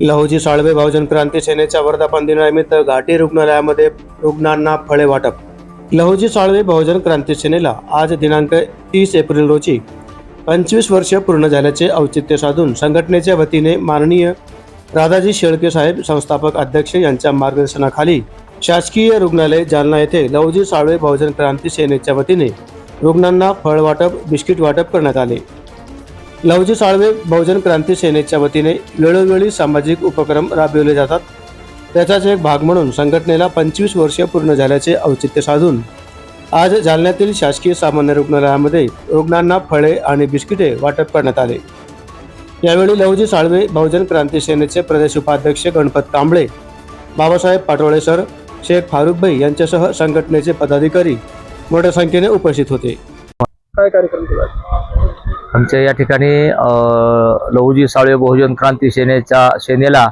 लहुजी साळवे बहुजन क्रांती सेनेच्या वर्धापन दिनानिमित्त घाटी रुग्णालयामध्ये रुग्णांना फळे वाटप लहुजी साळवे बहुजन क्रांती सेनेला आज दिनांक तीस एप्रिल रोजी पंचवीस वर्ष पूर्ण झाल्याचे औचित्य साधून संघटनेच्या वतीने माननीय राधाजी शेळके साहेब संस्थापक अध्यक्ष यांच्या मार्गदर्शनाखाली शासकीय रुग्णालय जालना येथे लहुजी साळवे बहुजन क्रांती सेनेच्या वतीने रुग्णांना फळ वाटप बिस्किट वाटप करण्यात आले. लवजी साळवे बहुजन क्रांती सेनेच्या वतीने वेळोवेळी सामाजिक उपक्रम राबविले जातात. त्याचाच एक भाग म्हणून संघटनेला पंचवीस वर्ष पूर्ण झाल्याचे औचित्य साधून आज जालन्यातील शासकीय सामान्य रुग्णालयामध्ये रुग्णांना फळे आणि बिस्किटे वाटप करण्यात आले. यावेळी लवजी साळवे बहुजन क्रांती सेनेचे प्रदेश उपाध्यक्ष गणपत कांबळे बाबासाहेब पाटोळे सर शेख फारुखभाई यांच्यासह संघटनेचे पदाधिकारी मोठ्या संख्येने उपस्थित होते. काय कार्यक्रम आमच्या या ठिकाणी लहुजी साळवे बहुजन क्रांती सेनेच्या सेनेला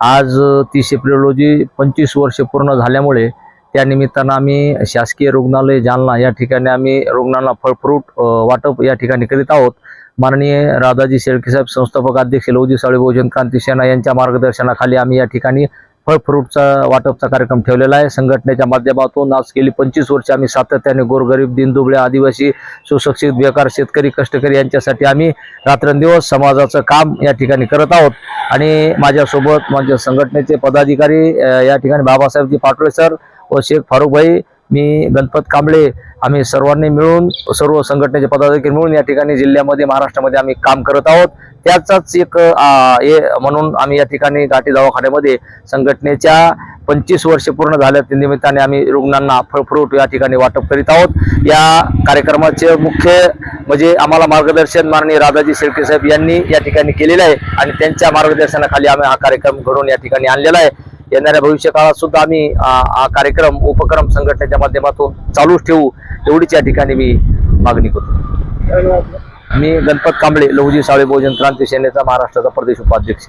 आज तीस एप्रिल रोजी पंचवीस वर्ष पूर्ण झाल्यामुळे त्या निमित्तानं आम्ही शासकीय रुग्णालय जालना या ठिकाणी आम्ही रुग्णांना फळफ्रूट वाटप या ठिकाणी करीत आहोत. माननीय राधाजी शेळकेसाहेब संस्थापक अध्यक्ष लहुजी साळवे क्रांती सेना यांच्या मार्गदर्शनाखाली आम्ही या ठिकाणी फळ फ्रूटचा वाटपचा कार्यक्रम ठेवलेला आहे. संघटनेच्या माध्यमातून आज गेली पंचवीस वर्ष आम्ही सातत्याने गोरगरीब दिनदुबळे आदिवासी सुशिक्षित बेकार शेतकरी कष्टकरी यांच्यासाठी आम्ही रात्रंदिवस समाजाचं काम या ठिकाणी करत आहोत. आणि माझ्यासोबत माझ्या संघटनेचे पदाधिकारी या ठिकाणी बाबासाहेबजी पाटोळे सर व शेख फारुखभाई मी गणपत कांबळे आम्ही सर्वांनी मिळून सर्व संघटनेचे पदाधिकारी मिळून या ठिकाणी जिल्ह्यामध्ये महाराष्ट्रामध्ये आम्ही काम करत आहोत. त्याचाच एक हे म्हणून आम्ही या ठिकाणी घाटी दवाखान्यामध्ये संघटनेच्या पंचवीस वर्ष पूर्ण झाल्या निमित्ताने आम्ही रुग्णांना फळफ्रूट या ठिकाणी वाटप करीत आहोत. या कार्यक्रमाचे मुख्य म्हणजे आम्हाला मार्गदर्शन माननीय राधाजी शेळके साहेब यांनी या ठिकाणी केलेलं आहे आणि त्यांच्या मार्गदर्शनाखाली आम्ही हा कार्यक्रम घडवून या ठिकाणी आणलेला आहे. येणाऱ्या भविष्य काळात सुद्धा आम्ही हा कार्यक्रम उपक्रम संघटनेच्या माध्यमातून चालूच ठेवू एवढीच या ठिकाणी मी मागणी करतो. मी गणपत कांबळे लहुजी साळे बहुजन क्रांती सेनेचा महाराष्ट्राचा प्रदेश उपाध्यक्ष.